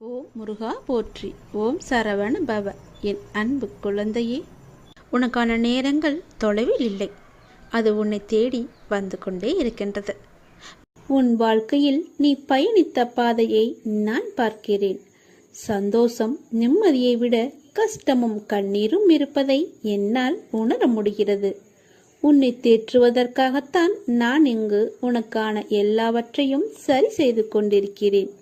ஓம் முருகா போற்றி. ஓம் சரவண பவ. என் அன்பு குழந்தையே உனக்கான நேரங்கள் தொலைவில் இல்லை. அது உன்னை தேடி வந்து கொண்டே இருக்கின்றது. உன் வாழ்க்கையில் நீ பயணித்த பாதையை நான் பார்க்கிறேன். சந்தோஷம் நிம்மதியை விட கஷ்டமும் கண்ணீரும் இருப்பதை என்னால் உணர முடிகிறது. உன்னை தேற்றுவதற்காகத்தான் நான் இங்கு உனக்கான எல்லாவற்றையும் சரி செய்து கொண்டிருக்கிறேன்.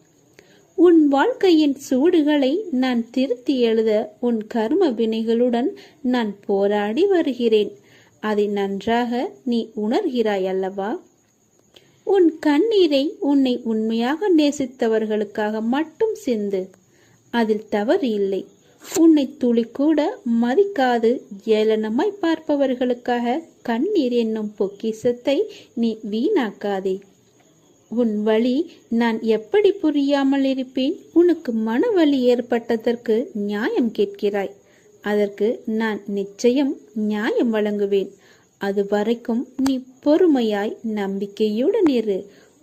உன் வாழ்க்கையின் சூடுகளை நான் திருத்தி எழுத உன் கர்ம வினைகளுடன் நான் போராடி வருகிறேன். அதை நன்றாக நீ உணர்கிறாய் அல்லவா? உன் கண்ணீரை உன்னை உண்மையாக நேசித்தவர்களுக்காக மட்டும் சிந்து அதில் தவறு இல்லை. உன்னை துளி கூட மதிக்காது ஏளனமாய் பார்ப்பவர்களுக்காக கண்ணீர் என்னும் பொக்கிசத்தை நீ வீணாக்காதே. உன் வழி நான் எப்படி புரியாமல் இருப்பேன்? உனக்கு மனவலி ஏற்பட்டதற்கு நியாயம் கேட்கிறாய். அதற்கு நான் நிச்சயம் நியாயம் வழங்குவேன். அது வரைக்கும் நீ பொறுமையாய் நம்பிக்கையுடன் இரு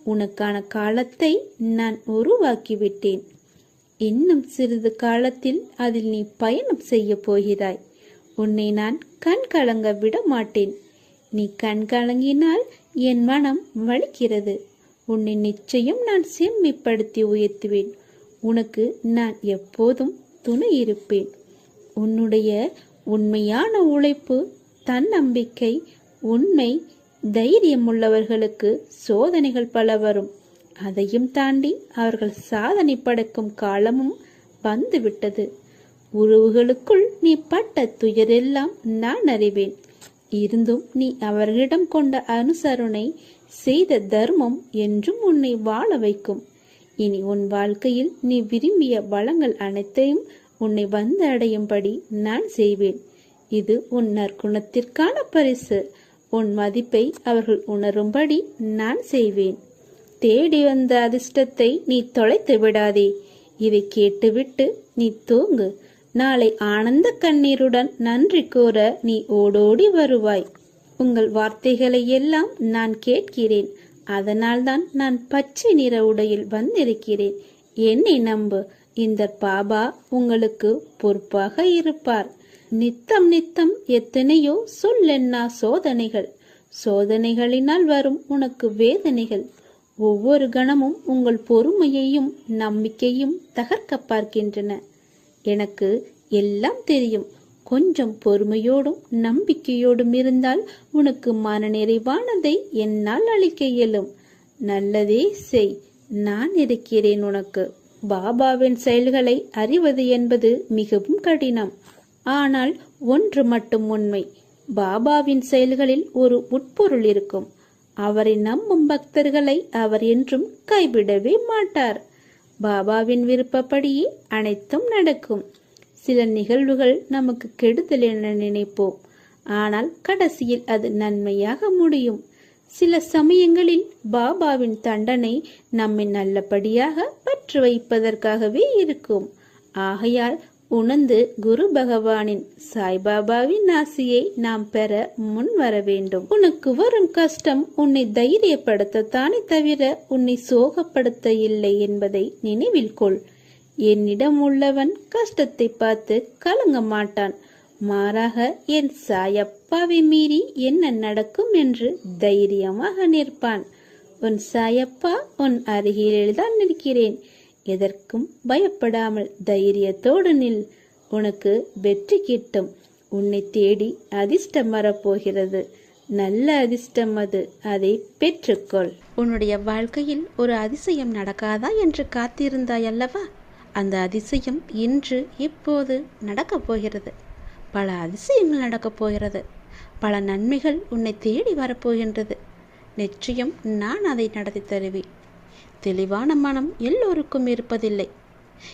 உனக்கான காலத்தை நான் உருவாக்கிவிட்டேன். இன்னும் சிறிது காலத்தில் அதில் நீ பயணம் செய்ய போகிறாய். உன்னை நான் கண் கலங்க விட மாட்டேன். நீ கண் கலங்கினால் என் மனம் வலிக்கிறது. உன்னை நிச்சயம் நான் செம்மைப்படுத்தி உயர்த்துவேன். உனக்கு நான் எப்போதும் துணை இருப்பேன். உன்னுடைய உண்மையான உழைப்பு தன்னம்பிக்கை உண்மை தைரியம் உள்ளவர்களுக்கு சோதனைகள் பல வரும். அதையும் தாண்டி அவர்கள் சாதனை படைக்கும் காலமும் வந்துவிட்டது. உறவுகளுக்குள் நீ பட்ட துயரெல்லாம் நான் அறிவேன். இருந்தும் நீ அவர்களிடம் கொண்ட அனுசரணை செய்த தர்மம் என்றும் உன்னை வாழ வைக்கும். இனி உன் வாழ்க்கையில் நீ விரும்பிய வளங்கள் அனைத்தையும் உன்னை வந்து அடையும்படி நான் செய்வேன். இது உன் நற்குணத்திற்கான பரிசு. உன் மதிப்பை அவர்கள் உணரும்படி நான் செய்வேன். தேடி வந்த அதிர்ஷ்டத்தை நீ தொலைத்து விடாதே. இதை கேட்டுவிட்டு நீ தூங்கு. நாளை ஆனந்த கண்ணீருடன் நன்றி கூற நீ ஓடோடி வருவாய். உங்கள் வார்த்தைகளை எல்லாம் நான் கேட்கிறேன். அதனால்தான் நான் பச்சை நிற உடையில் வந்திருக்கிறேன். என்னை நம்பு. இந்த பாபா உங்களுக்கு பொறுப்பாக இருப்பார். நித்தம் நித்தம் எத்தனையோ சொல்லென்னா சோதனைகள். சோதனைகளினால் வரும் உனக்கு வேதனைகள். ஒவ்வொரு கணமும் உங்கள் பொறுமையையும் நம்பிக்கையும் தகர்க்க பார்க்கின்றன. எனக்கு எல்லாம் தெரியும். கொஞ்சம் பொறுமையோடும் நம்பிக்கையோடும் இருந்தால் உனக்கு மனநிறைவானதை என்னால் அளிக்க இயலும். நல்லதே செய். நான் இருக்கிறேன் உனக்கு. பாபாவின் செயல்களை அறிவது என்பது மிகவும் கடினம். ஆனால் ஒன்று மட்டும் உண்மை. பாபாவின் செயல்களில் ஒரு உட்பொருள் இருக்கும். அவரை நம்பும் பக்தர்களை அவர் என்றும் கைவிடவே மாட்டார். பாபாவின் விருப்பப்படியே அனைத்தும் நடக்கும். சில நிகழ்வுகள் நமக்கு கெடுதல் என நினைப்போம். ஆனால் கடைசியில் அது நன்மையாக முடியும். சில சமயங்களில் பாபாவின் தண்டனை நம்மை நல்லபடியாக பற்று வைப்பதற்காகவே இருக்கும். ஆகையால் உணர்ந்து குரு பகவானின் சாய்பாபாவின் ஆசியை நாம் பெற முன் வர வேண்டும். உனக்கு வரும் கஷ்டம் உன்னை தைரியப்படுத்தத்தானே தவிர உன்னை சோகப்படுத்த இல்லை என்பதை நினைவில் கொள். என்னிடம் உள்ளவன் கஷ்டத்தை பார்த்து கலங்க மாட்டான். மாறாக என் சாயப்பாவை மீறி என்ன நடக்கும் என்று தைரியமாக நிற்பான். உன் சாயப்பா உன் அருகிலேதான் நிற்கிறேன். எதற்கும் பயப்படாமல் தைரியத்தோடு நில். உனக்கு வெற்றி கிட்டும். உன்னை தேடி அதிர்ஷ்டம் வரப்போகிறது. நல்ல அதிர்ஷ்டம் அது. அதை பெற்றுக்கொள். உன்னுடைய வாழ்க்கையில் ஒரு அதிசயம் நடக்காதா என்று காத்திருந்தாய் அல்லவா அந்த அதிசயம் இன்று இப்போது நடக்கப் போகிறது. பல அதிசயங்கள் நடக்கப் போகிறது. பல நன்மைகள் உன்னை தேடி வரப்போகின்றது நிச்சயம் நான் அதை நடத்தி தருவேன். தெளிவான மனம் எல்லோருக்கும் இருப்பதில்லை.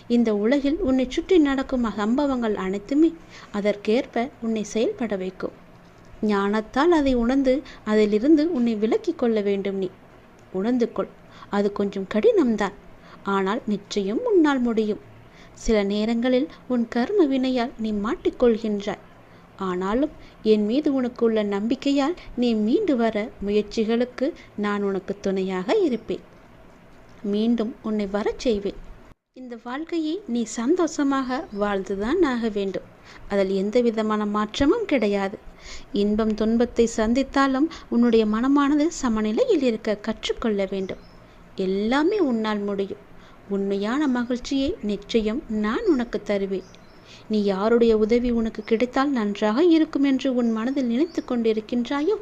இந்த உலகில் உன்னை சுற்றி நடக்கும் சம்பவங்கள் அனைத்துமே அதற்கேற்ப உன்னை செயல்பட வைக்கும். ஞானத்தால் அதை உணர்ந்து அதிலிருந்து உன்னை விலக்கிக் கொள்ள வேண்டும் நீ. உணர்ந்து கொள். அது கொஞ்சம் கடினம்தான். ஆனால் நிச்சயம் உன்னால் முடியும். சில நேரங்களில் உன் கர்ம வினையால் நீ மாட்டிக்கொள்கின்றாய். ஆனாலும் என் மீது உனக்கு உள்ள நம்பிக்கையால் நீ மீண்டு வர முயற்சிகளுக்கு நான் உனக்கு துணையாக இருப்பேன். மீண்டும் உன்னை வரச் செய்வேன். இந்த வாழ்க்கையை நீ சந்தோஷமாக வாழ்ந்துதான் ஆக வேண்டும். அதில் எந்த விதமான மாற்றமும் கிடையாது. இன்பம் துன்பத்தை சந்தித்தாலும் உன்னுடைய மனமானது சமநிலையில் இருக்க கற்றுக்கொள்ள வேண்டும். எல்லாமே உன்னால் முடியும். உண்மையான மகிழ்ச்சியை நிச்சயம் நான் உனக்கு தருவேன். நீ யாருடைய உதவி உனக்கு கிடைத்தால் நன்றாக இருக்கும் என்று உன் மனதில் நினைத்து கொண்டிருக்கின்றாயோ?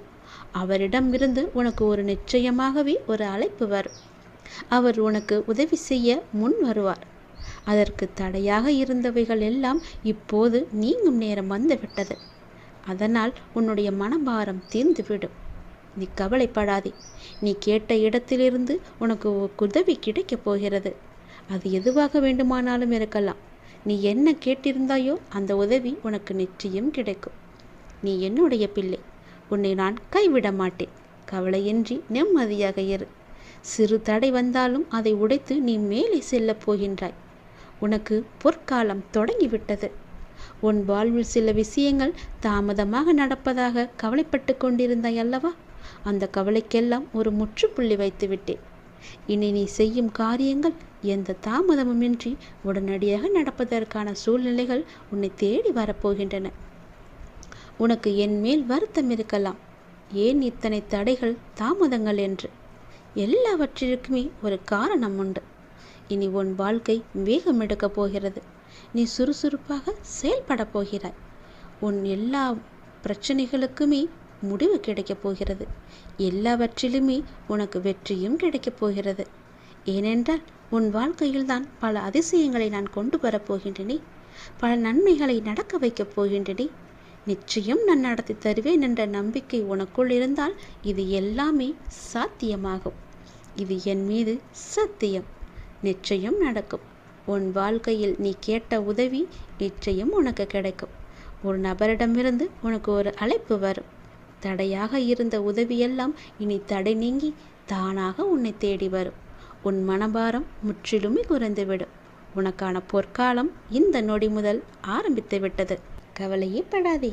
அவரிடமிருந்து உனக்கு ஒரு நிச்சயமாகவே ஒரு அழைப்பு வரும். அவர் உனக்கு உதவி செய்ய முன் வருவார். அதற்கு தடையாக இருந்தவைகள் எல்லாம் இப்போது நீங்கும் நேரம் வந்துவிட்டது. அதனால் உன்னுடைய மனபாரம் தீர்ந்துவிடும். நீ கவலைப்படாதே. நீ கேட்ட இடத்திலிருந்து உனக்கு உதவி கிடைக்கப் போகிறது. அது எதுவாக வேண்டுமானாலும் இருக்கலாம். நீ என்ன கேட்டிருந்தாயோ அந்த உதவி உனக்கு நிச்சயம் கிடைக்கும். நீ என்னுடைய பிள்ளை. உன்னை நான் கைவிட மாட்டேன். கவலையின்றி நிம்மதியாக இரு. சிறு தடை வந்தாலும் அதை உடைத்து நீ மேலே செல்லப் போகின்றாய். உனக்கு பொற்காலம் தொடங்கிவிட்டது. உன் வாழ்வில் சில விஷயங்கள் தாமதமாக நடப்பதாக கவலைப்பட்டு கொண்டிருந்தாய் அல்லவா? அந்த கவலைக்கெல்லாம் ஒரு முற்றுப்புள்ளி வைத்து விட்டேன் இனி நீ செய்யும் காரியங்கள் எந்த தாமதமுமின்றி உடனடியாக நடப்பதற்கான சூழ்நிலைகள் உன்னை தேடி வரப்போகின்றன. உனக்கு என் மேல் வருத்தம் இருக்கலாம். ஏன் இத்தனை தடைகள் தாமதங்கள் என்று? எல்லாவற்றிற்குமே ஒரு காரணம் உண்டு. இனி உன் வாழ்க்கை வேகம் எடுக்கப் போகிறது. நீ சுறுசுறுப்பாக செயல்பட போகிறாய். உன் எல்லா பிரச்சனைகளுக்குமே முடிவு கிடைக்கப் போகிறது. எல்லாவற்றிலுமே உனக்கு வெற்றியும் கிடைக்கப் போகிறது. ஏனென்றால் உன் வாழ்க்கையில்தான் பல அதிசயங்களை நான் கொண்டு வரப்போகின்றனே பல நன்மைகளை நடக்க வைக்கப் போகின்றனே. நிச்சயம் நான் நடத்தி தருவேன் என்ற நம்பிக்கை உனக்குள் இருந்தால் இது எல்லாமே சாத்தியமாகும். இது என் மீது சத்தியம். நிச்சயம் நடக்கும். உன் வாழ்க்கையில் நீ கேட்ட உதவி நிச்சயம் உனக்கு கிடைக்கும். ஒரு நபரிடமிருந்து உனக்கு ஒரு அழைப்பு வரும். தடையாக இருந்த உதவியெல்லாம் இனி தடை நீங்கி தானாக உன்னை தேடி வரும். உன் மனபாரம் முற்றிலுமே குறைந்துவிடும். உனக்கான பொற்காலம் இந்த நொடி முதல் ஆரம்பித்து விட்டது. கவலையே படாதே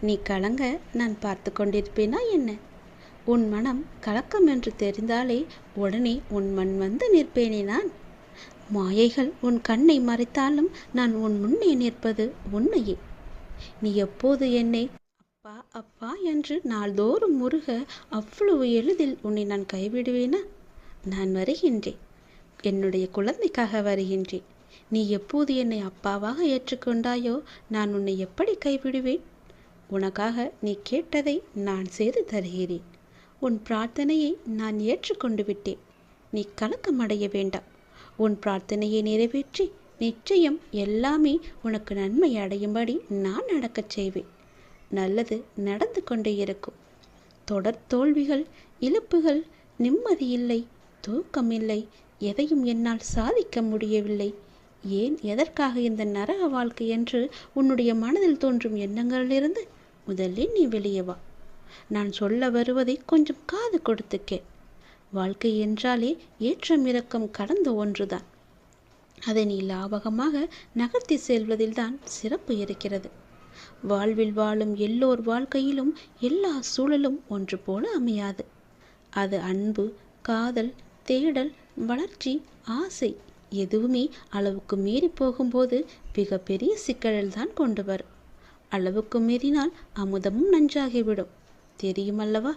நீ கலங்க நான் பார்த்து கொண்டிருப்பேனா என்ன? உன் மனம் கலக்கம் என்று தெரிந்தாலே உடனே உன் மண் வந்து நிற்பேனே நான். மாயைகள் உன் கண்ணை மறைத்தாலும் நான் உன் முன்னே நிற்பது உன்னையே நீ எப்போது என்னை அப்பா என்று நாள்தோறும் முருக அவ்வளவு எளிதில் உன்னை நான் கைவிடுவேனா? நான் வருகின்றேன். என்னுடைய குழந்தைக்காக வருகின்றேன். நீ எப்போது என்னை அப்பாவாக ஏற்றுக்கொண்டாயோ நான் உன்னை எப்படி கைவிடுவேன்? உனக்காக நீ கேட்டதை நான் செய்து தருகிறேன். உன் பிரார்த்தனையை நான் ஏற்றுக்கொண்டு விட்டேன். நீ கலக்கமடைய வேண்டாம். உன் பிரார்த்தனையை நிறைவேற்றி நிச்சயம் எல்லாமே உனக்கு நன்மை அடையும்படி நான் நடக்கச் செய்வேன். நல்லது நடந்து கொண்டே இருக்கும். தொடர் தோல்விகள் இழப்புகள் நிம்மதியில்லை தூக்கமில்லை எதையும் என்னால் சாதிக்க முடியவில்லை. ஏன் எதற்காக இந்த நரக வாழ்க்கை என்று உன்னுடைய மனதில் தோன்றும் எண்ணங்களிலிருந்து? முதலில் நீ வெளியே வா. நான் சொல்ல வருவதை கொஞ்சம் காது கொடுத்து கேள். வாழ்க்கை என்றாலே ஏற்றம் இறக்கம் கடந்த ஒன்றுதான். அதை நீ லாபகமாக நகர்த்தி செல்வதில்தான் சிறப்பு இருக்கிறது. வாழ்வில் வாழும் எல்லோர் வாழ்க்கையிலும் எல்லா சூழலும் ஒன்று போல அமையாது. அது அன்பு காதல் தேடல் வளர்ச்சி ஆசை எதுவுமே அளவுக்கு மீறி போகும்போது மிகப்பெரிய சிக்கலில் கொண்டு வரும். அளவுக்கு மீறினால் அமுதமும் நஞ்சாகிவிடும். தெரியுமல்லவா?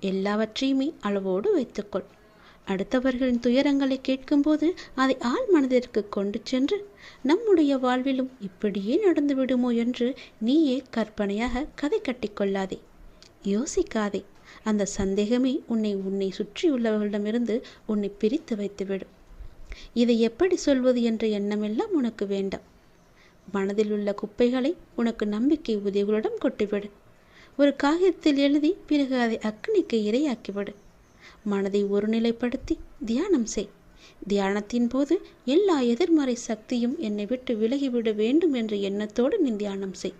எல்லாவற்றையுமே அளவோடு வைத்துக்கொள். அடுத்தவர்களின் துயரங்களை கேட்கும்போது அதை ஆள் மனதிற்கு கொண்டு சென்று நம்முடைய வாழ்விலும் இப்படியே நடந்து விடுமோ என்று நீயே கற்பனையாக கதை கட்டிக்கொள்ளாதே யோசிக்காதே. அந்த சந்தேகமே உன்னை உன்னை சுற்றியுள்ளவர்களிடமிருந்து உன்னை பிரித்து வைத்துவிடும். இதை எப்படி சொல்வது என்ற எண்ணமெல்லாம் உனக்கு வேண்டாம். மனதில் உள்ள குப்பைகளை உனக்கு நம்பிக்கை உதவிகளிடம் கொட்டிவிடு. ஒரு காகிதத்தில் எழுதி பிறகு அதை அக்னிக்கு இரையாக்கிவிடு. மனதை ஒருநிலைப்படுத்தி தியானம் செய். தியானத்தின் போது எல்லா எதிர்மறை சக்தியும் என்னை விட்டு விலகிவிட வேண்டும் என்ற எண்ணத்தோடு நீ தியானம் செய்.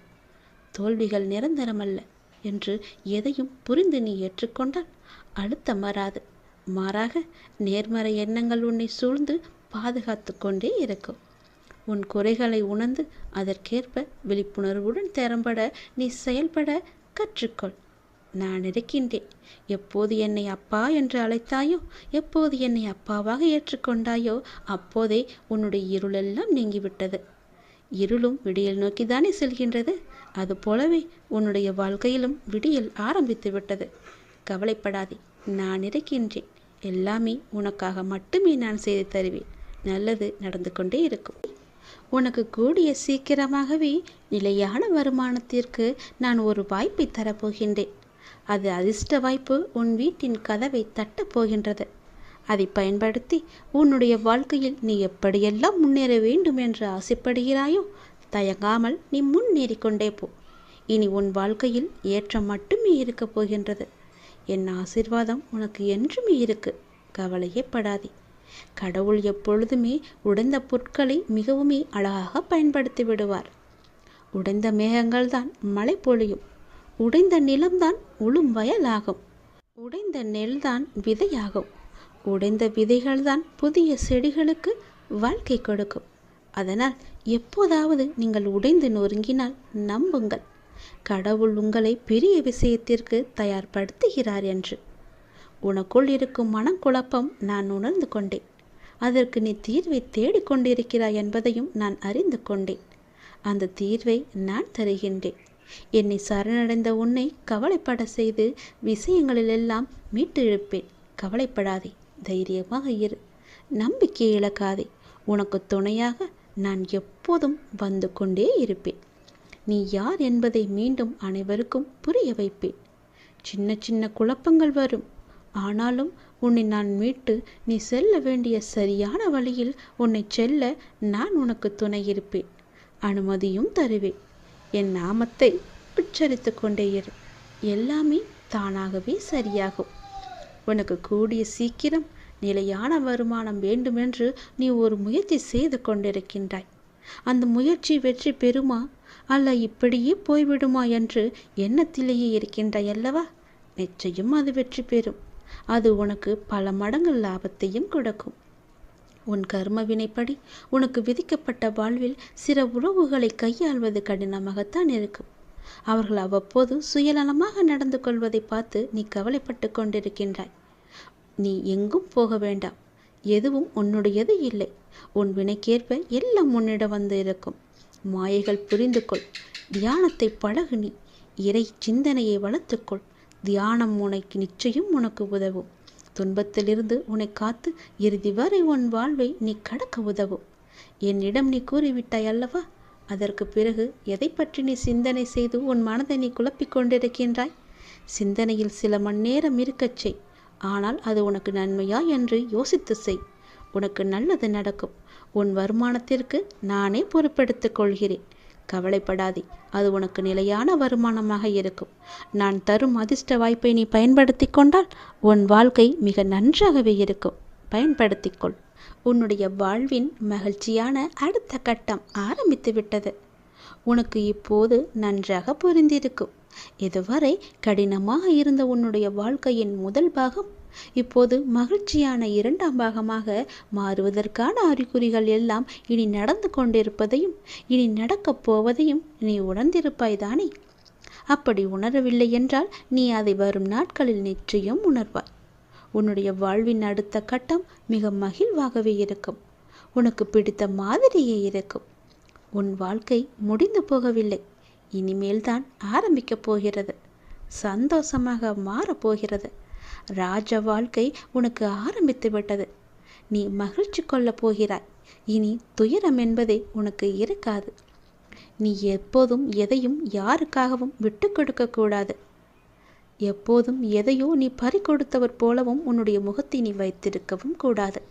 தோல்விகள் நிரந்தரமல்ல என்று எதையும் புரிந்து நீ ஏற்றுக்கொண்டால் அழுத்தம் வராது. மாறாக நேர்மறை எண்ணங்கள் உன்னை சூழ்ந்து பாதுகாத்து கொண்டே இருக்கும். உன் குறைகளை உணர்ந்து அதற்கேற்ப விழிப்புணர்வுடன் திறம்பட நீ செயல்பட கற்றுக்கொள். நான் இருக்கின்றேன். எப்போது என்னை அப்பா என்று அழைத்தாயோ எப்போது என்னை அப்பாவாக ஏற்றுக்கொண்டாயோ அப்போதே உன்னுடைய இருளெல்லாம் நீங்கிவிட்டது. இருளும் விடியல் நோக்கிதானே செல்கின்றது. அதுபோலவே உன்னுடைய வாழ்க்கையிலும் விடியல் ஆரம்பித்து விட்டது. கவலைப்படாதே நான் இருக்கின்றேன். எல்லாமே உனக்காக மட்டுமே நான் செய்து தருவேன். நல்லது நடந்து கொண்டே இருக்கும். உனக்கு கூடிய சீக்கிரமாகவே நிலையான வருமானத்திற்கு நான் ஒரு வாய்ப்பை தரப்போகின்றேன். அது அதிர்ஷ்ட வாய்ப்பு உன் வீட்டின் கதவை தட்டப் போகின்றது. அதை பயன்படுத்தி உன்னுடைய வாழ்க்கையில் நீ எப்படியெல்லாம் முன்னேற வேண்டும் என்று ஆசைப்படுகிறாயோ தயங்காமல் நீ முன்னேறி கொண்டே போ. இனி உன் வாழ்க்கையில் ஏற்றம் மட்டுமே இருக்கப் போகின்றது. என் ஆசிர்வாதம் உனக்கு என்றுமே இருக்கு. கவலையே படாதே. கடவுள் எப்பொழுதுமே உடைந்த பொருட்களை மிகவுமே அழகாக பயன்படுத்தி விடுவார். உடைந்த மேகங்கள் தான் மழை பொழியும். உடைந்த நிலம்தான் உளும் வயலாகும். உடைந்த நெல்தான் விதையாகும். உடைந்த விதைகள்தான் புதிய செடிகளுக்கு வாழ்க்கை கொடுக்கும். அதனால் எப்போதாவது நீங்கள் உடைந்து நொறுங்கினால் நம்புங்கள். கடவுள் உங்களை பெரிய விஷயத்திற்கு தயார்படுத்துகிறார் என்று. உனக்குள் இருக்கும் மனக்குழப்பம் நான் உணர்ந்து கொண்டேன். அதற்கு நீ தீர்வை தேடிக்கொண்டிருக்கிறாய் என்பதையும் நான் அறிந்து கொண்டேன். அந்த தீர்வை நான் தருகின்றேன். என்னை சரணடைந்த உன்னை கவலைப்பட செய்து விஷயங்களிலெல்லாம் மீட்டு இழுப்பேன் கவலைப்படாதே தைரியமாக இரு. நம்பிக்கை இழக்காதே உனக்கு துணையாக நான் எப்போதும் வந்து கொண்டே இருப்பேன். நீ யார் என்பதை மீண்டும் அனைவருக்கும் புரிய வைப்பேன். சின்ன சின்ன குழப்பங்கள் வரும். ஆனாலும் உன்னை நான் மீட்டு நீ செல்ல வேண்டிய சரியான வழியில் உன்னை செல்ல நான் உனக்கு துணை இருப்பேன். அனுமதியும் தருவேன். என் நாமத்தை உச்சரித்து கொண்டே இரு. எல்லாமே தானாகவே சரியாகும். உனக்கு கூடிய சீக்கிரம் நிலையான வருமானம் வேண்டுமென்று நீ ஒரு முயற்சி செய்து கொண்டிருக்கின்றாய். அந்த முயற்சி வெற்றி பெறுமா? அல்ல இப்படியே போய்விடுமா என்று எண்ணத்திலேயே இருக்கின்றாய் அல்லவா? நிச்சயம் அது வெற்றி பெறும். அது உனக்கு பல மடங்கு லாபத்தையும் கொடுக்கும். உன் கர்ம வினைப்படி உனக்கு விதிக்கப்பட்ட வாழ்வில் சில உறவுகளை கையாள்வது கடினமாகத்தான் இருக்கும். அவர்கள் அவ்வப்போது சுயநலமாக நடந்து கொள்வதை பார்த்து நீ கவலைப்பட்டு கொண்டிருக்கின்றாய். நீ எங்கும் போக வேண்டாம். எதுவும் உன்னுடையது இல்லை. உன் வினைக்கேற்ப எல்லாம் உன்னிடம் வந்து இருக்கும். மாயைகள் புரிந்து கொள். தியானத்தை பழகு நீ. இறை சிந்தனையை வளர்த்துக்கொள் தியானம் உனக்கு நிச்சயம் உனக்கு உதவும். துன்பத்திலிருந்து உன்னை காத்து இறுதி வரை உன் வாழ்வை நீ கடக்க உதவும். என்னிடம் நீ கூறிவிட்டாய் அல்லவா? அதற்கு பிறகு எதை பற்றி நீ சிந்தனை செய்து உன் மனதை நீ குழப்பிக் கொண்டிருக்கின்றாய்? சிந்தனையில் சில மணி நேரம் இருக்கச் செய். ஆனால் அது உனக்கு நன்மையா என்று யோசித்து செய். உனக்கு நல்லது நடக்கும். உன் வருமானத்திற்கு நானே பொறுப்பெடுத்துக் கொள்கிறேன். கவலைப்படாதே. அது உனக்கு நிலையான வருமானமாக இருக்கும். நான் தரும் அதிர்ஷ்ட வாய்ப்பை நீ பயன்படுத்தி கொண்டால் உன் வாழ்க்கை மிக நன்றாகவே இருக்கும். பயன்படுத்திக்கொள் உன்னுடைய வாழ்வின் மகிழ்ச்சியான அடுத்த கட்டம் ஆரம்பித்து விட்டது. உனக்கு இப்போது நன்றாக புரிந்திருக்கும். இதுவரை கடினமாக இருந்த உன்னுடைய வாழ்க்கையின் முதல் பாகம் இப்போது மகிழ்ச்சியான இரண்டாம் பாகமாக மாறுவதற்கான அறிகுறிகள் எல்லாம் இனி நடந்து கொண்டிருப்பதையும் இனி நடக்கப் போவதையும் நீ உணர்ந்திருப்பாய் தானே? அப்படி உணரவில்லை என்றால் நீ அதை வரும் நாட்களில் நிச்சயம் உணர்வாய். உன்னுடைய வாழ்வின் அடுத்த கட்டம் மிக மகிழ்வாகவே இருக்கும். உனக்கு பிடித்த மாதிரியே இருக்கும். உன் வாழ்க்கை முடிந்து போகவில்லை. இனிமேல்தான் ஆரம்பிக்கப் போகிறது. சந்தோஷமாக மாறப்போகிறது ராஜ வாழ்க்கை உனக்கு ஆரம்பித்து விட்டது. நீ மகிழ்ச்சி கொள்ளப் போகிறாய். இனி துயரம் என்பதே உனக்கு இருக்காது. நீ எப்போதும் எதையும் யாருக்காகவும் விட்டு கொடுக்க கூடாது. எப்போதும் எதையோ நீ பறி கொடுத்தவர் போலவும் உன்னுடைய முகத்தை நீ வைத்திருக்கவும் கூடாது.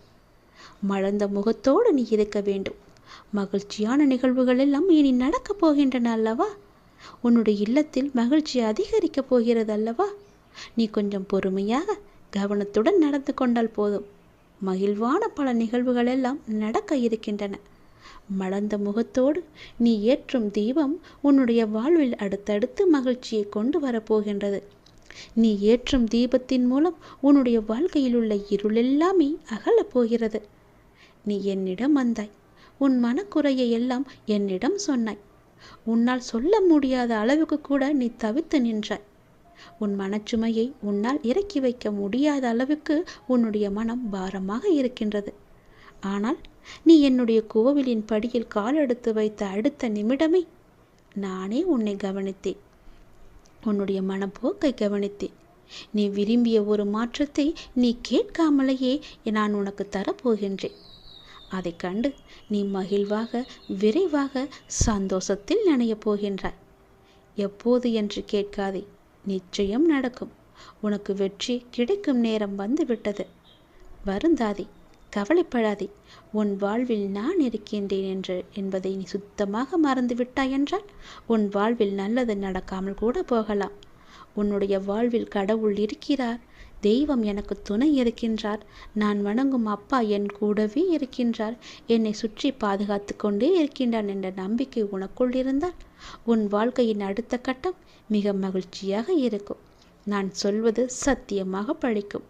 மலர்ந்த முகத்தோடு நீ இருக்க வேண்டும். மகிழ்ச்சியான நிகழ்வுகள் எல்லாம் இனி நடக்கப் போகின்றன அல்லவா? உன்னுடைய இல்லத்தில் மகிழ்ச்சி அதிகரிக்கப் போகிறது அல்லவா? நீ கொஞ்சம் பொறுமையாக கவனத்துடன் நடந்து கொண்டால் போதும். மகிழ்வான பல நிகழ்வுகள் எல்லாம் நடக்க இருக்கின்றன. மலர்ந்த முகத்தோடு நீ ஏற்றும் தீபம் உன்னுடைய வாழ்வில் அடுத்தடுத்து மகிழ்ச்சியை கொண்டு வரப்போகின்றது. நீ ஏற்றும் தீபத்தின் மூலம் உன்னுடைய வாழ்க்கையில் உள்ள இருள் எல்லாமே அகலப் போகிறது. நீ என்னிடம் வந்தாய். உன் மனக்குறையை எல்லாம் என்னிடம் சொன்னாய். உன்னால் சொல்ல முடியாத அளவுக்கு கூட நீ தவித்து நின்றாய். உன் மனச்சுமையை உன்னால் இறக்கி வைக்க முடியாத அளவுக்கு உன்னுடைய மனம் பாரமாக இருக்கின்றது. ஆனால் நீ என்னுடைய கோவிலின் படியில் காலெடுத்து வைத்த அடுத்த நிமிடமே நானே உன்னை கவனித்தேன். உன்னுடைய மனப்போக்கை கவனித்தேன். நீ விரும்பிய ஒரு மாற்றத்தை நீ கேட்காமலேயே நான் உனக்கு தரப்போகின்றேன். அதை கண்டு நீ மகிழ்வாக விரைவாக சந்தோஷத்தில் நனையப் போகின்றாய். எப்போது என்று கேட்காதே. நிச்சயம் நடக்கும். உனக்கு வெற்றி கிடைக்கும் நேரம் வந்துவிட்டது. வருந்தாதே கவலைப்படாதே. உன் வாழ்வில் நான் இருக்கின்றேன் என்று என்பதை நீ சுத்தமாக மறந்து விட்டாய் என்றால் உன் வாழ்வில் நல்லது நடக்காமல் கூட போகலாம். உன்னுடைய வாழ்வில் கடவுள் இருக்கிறார். தெய்வம் எனக்கு துணை இருக்கின்றார். நான் வணங்கும் அப்பா என் கூடவே இருக்கின்றார். என்னை சுற்றி பாதுகாத்து கொண்டே இருக்கின்றான் என்ற நம்பிக்கை உனக்குள் இருந்தால் உன் வாழ்க்கையின் அடுத்த கட்டம் மிக மகிழ்ச்சியாக இருக்கும். நான் சொல்வது சத்தியமாக பழிக்கும்.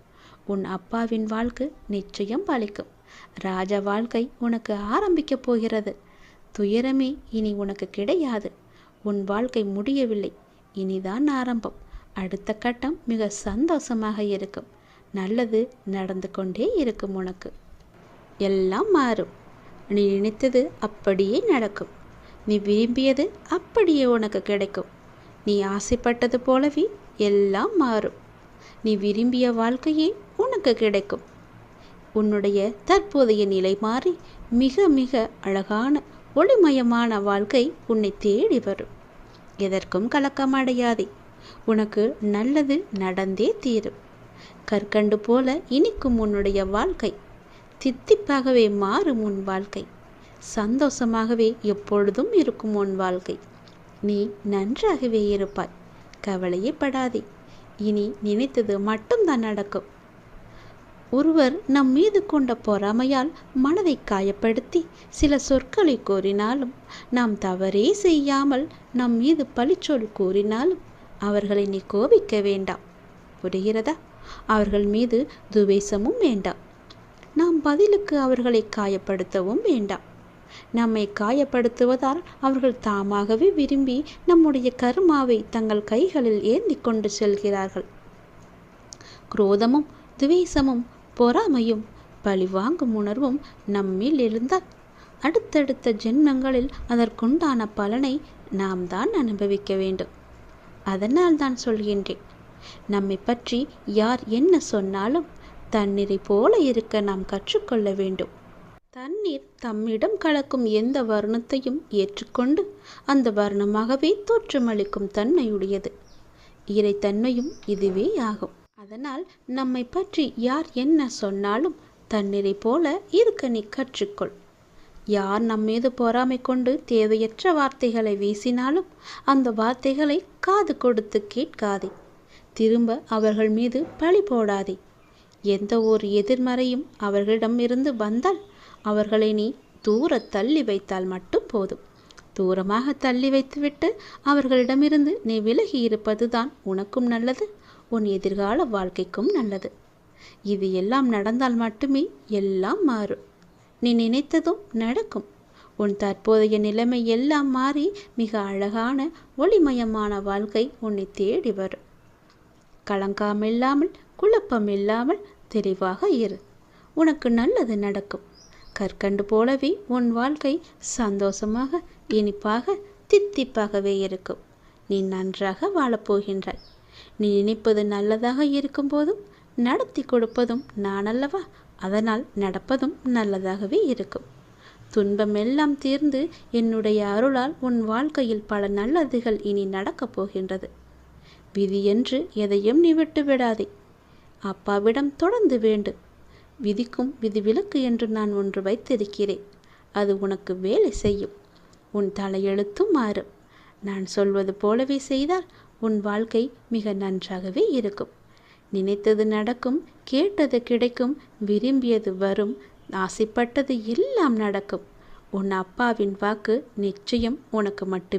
உன் அப்பாவின் வாழ்க்கை நிச்சயம் பழிக்கும். ராஜ வாழ்க்கை உனக்கு ஆரம்பிக்கப் போகிறது. துயரமே இனி உனக்கு கிடையாது. உன் வாழ்க்கை முடியவில்லை. இனிதான் ஆரம்பம். அடுத்த கட்டம் மிக சந்தோஷமாக இருக்கும். நல்லது நடந்து கொண்டே இருக்கும் உனக்கு. எல்லாம் மாறும். நீ நினைத்தது அப்படியே நடக்கும். நீ விரும்பியது அப்படியே உனக்கு கிடைக்கும். நீ ஆசைப்பட்டது போலவே எல்லாம் மாறும். நீ விரும்பிய வாழ்க்கையே உனக்கு கிடைக்கும். உன்னுடைய தற்போதைய நிலை மாறி மிக மிக அழகான ஒளிமயமான வாழ்க்கை உன்னை தேடி வரும். எதற்கும் கலக்கம் அடையாதே. உனக்கு நல்லது நடந்தே தீரும். கற்கண்டு போல இனிக்கும் உன்னுடைய வாழ்க்கை தித்திப்பாகவே மாறும் உன் வாழ்க்கை. சந்தோஷமாகவே எப்பொழுதும் இருக்கும் உன் வாழ்க்கை. நீ நன்றாகவே இருப்பாய். கவலையே படாதே இனி நினைத்தது மட்டும்தான் நடக்கும். ஒருவர் நம் மீது கொண்ட பொறாமையால் மனதை காயப்படுத்தி சில சொற்களை கூறினாலும் நாம் தவறே செய்யாமல் நம் மீது பழிச்சொல் கூறினாலும் அவர்களை நீ கோபிக்க வேண்டாம். புரிகிறதா? அவர்கள் மீது துவேஷமும் வேண்டாம். நாம் பதிலுக்கு அவர்களை காயப்படுத்தவும் வேண்டாம். நம்மை காயப்படுத்துவதால் அவர்கள் தாமாகவே விரும்பி நம்முடைய கருமாவை தங்கள் கைகளில் ஏந்தி கொண்டு செல்கிறார்கள். குரோதமும் துவேஷமும் பொறாமையும் பழிவாங்கும் உணர்வும் நம்மில் இருந்தால் அடுத்தடுத்த ஜென்மங்களில் அதற்குண்டான பலனை நாம் தான் அனுபவிக்க வேண்டும். அதனால் தான் சொல்கின்றேன் நம்மை பற்றி யார் என்ன சொன்னாலும் தண்ணீரை போல இருக்க நாம் கற்றுக்கொள்ள வேண்டும். தண்ணீர் தம்மிடம் கலக்கும் எந்த வர்ணத்தையும் ஏற்றுக்கொண்டு அந்த வர்ணமாகவே தோற்றமளிக்கும் தன்மையுடையது. இறைத்தன்மையும் இதுவே ஆகும். அதனால் நம்மை பற்றி யார் என்ன சொன்னாலும் தண்ணீரை போல இருக்க நீ கற்றுக்கொள். யார் நம்மீது பொறாமை கொண்டு தேவையற்ற வார்த்தைகளை வீசினாலும் அந்த வார்த்தைகளை காது கொடுத்து கேட்காதே. திரும்ப அவர்கள் மீது பழி போடாதே. எந்த ஒரு எதிர்மறையும் அவர்களிடம் இருந்து வந்தால் அவர்களை நீ தூர தள்ளி வைத்தால் மட்டும் போதும். தூரமாக தள்ளி வைத்துவிட்டு அவர்களிடமிருந்து நீ விலகி இருப்பதுதான் உனக்கும் நல்லது உன் எதிர்கால வாழ்க்கைக்கும் நல்லது. இது எல்லாம் நடந்தால் மட்டுமே எல்லாம் மாறும். நீ நினைத்ததும் நடக்கும். உன் தற்போதைய நிலைமை எல்லாம் மாறி மிக அழகான ஒளிமயமான வாழ்க்கை உன்னை தேடி வரும். கலங்காமில்லாமல் குழப்பம் இல்லாமல் தெளிவாக இரு. உனக்கு நல்லது நடக்கும். கற்கண்டு போலவே உன் வாழ்க்கை சந்தோஷமாக இனிப்பாக தித்திப்பாகவே இருக்கும். நீ நன்றாக வாழப்போகின்றாய். நீ நினைப்பது நல்லதாக இருக்கும்போதும் நடத்தி கொடுப்பதும் நான் அல்லவா அதனால் நடப்பதும் நல்லதாகவே இருக்கும். துன்பம் எல்லாம் தீர்ந்து என்னுடைய அருளால் உன் வாழ்க்கையில் பல நல்லதுகள் இனி நடக்கப் போகின்றது. விதி என்று எதையும் நீ விட்டு விடாதே அப்பாவிடம் தொடர்ந்து வேண்டும் விதிக்கும் விதிவிலக்கு என்று நான் ஒன்று வைத்திருக்கிறேன். அது உனக்கு வேலை செய்யும். உன் தலையெழுத்தும் மாறும். நான் சொல்வது போலவே செய்தால் உன் வாழ்க்கை மிக நன்றாகவே இருக்கும். நினைத்தது நடக்கும் கேட்டது கிடைக்கும் விரும்பியது வரும் ஆசைப்பட்டது எல்லாம் நடக்கும். உன் அப்பாவின் வாக்கு நிச்சயம் உனக்கு மட்டுமே